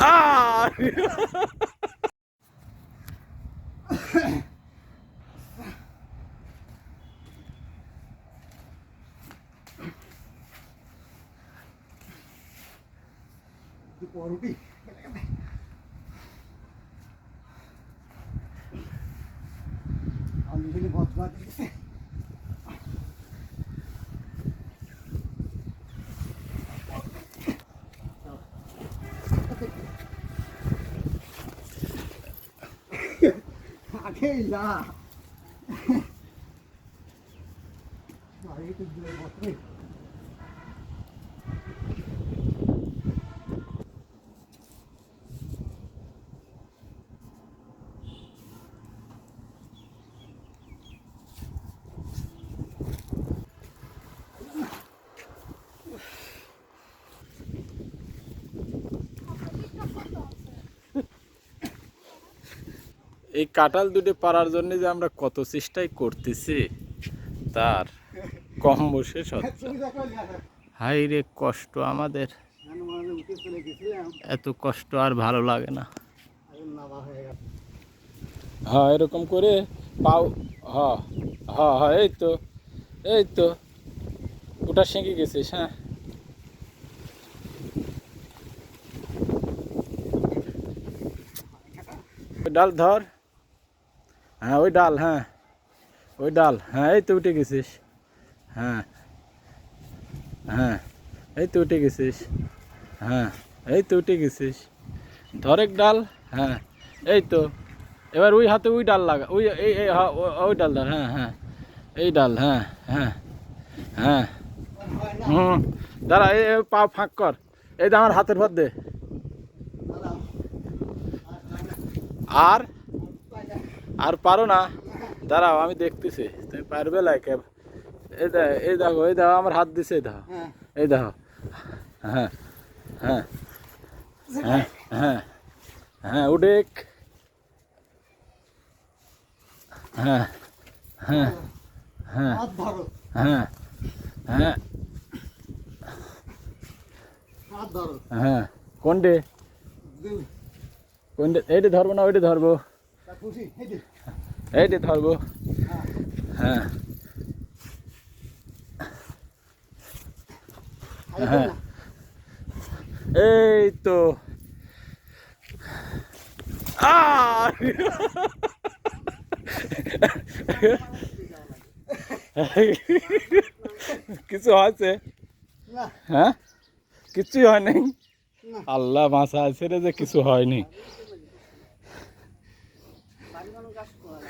আহ! পরবি আমি যদি كيلا. এই কাঁঠাল দুটি পারার জন্য যে আমরা কত চেষ্টাই করতেছি, তার কম বসে হাই রে কষ্ট আমাদের। এত কষ্ট আর ভালো লাগে না। হয়ে, এরকম করে পাও হ্যাঁ হ্যাঁ হ্যাঁ এই তো এই তো। ওটা শিখে গেছিস হ্যাঁ। ডাল ধর। হ্যাঁ ওই ডাল হ্যাঁ। ওই ডাল হ্যাঁ এই তো উঠে গেছিস। হ্যাঁ হ্যাঁ এই তো উঠে গেছিস। হ্যাঁ এই তো উঠে গেছিস। ধরেক ডাল হ্যাঁ এই তো। এবার ওই হাতে ওই ডাল লাগা ওই এই হ্যাঁ, ওই ডাল ধর হ্যাঁ হ্যাঁ এই ডাল হ্যাঁ হ্যাঁ হ্যাঁ। হুম দাঁড়া এই পা ফাঁক কর। এই আমার হাতের ভর দে। আর আর পারো না। দাঁড়াও আমি দেখতেছি। তুমি পারবে লাইকে এই দেখ এই দেখো এই দেখো আমার হাত দিছে এই দেখো। হ্যাঁ। এই দেখো। হ্যাঁ হ্যাঁ হ্যাঁ হ্যাঁ হ্যাঁ উডেক হ্যাঁ হ্যাঁ হ্যাঁ হ্যাঁ হ্যাঁ। হ্যাঁ কোনটে? কোনটে? এইটা ধরবো না ওইটা ধরবো। এই ধরবো। হ্যাঁ। হ্যাঁ। এই তো। কিছু হয়েছে? না। হ্যাঁ? কিছুই হয় নাই আল্লাহ বাঁচা আছে রে যে কিছু হয়নি।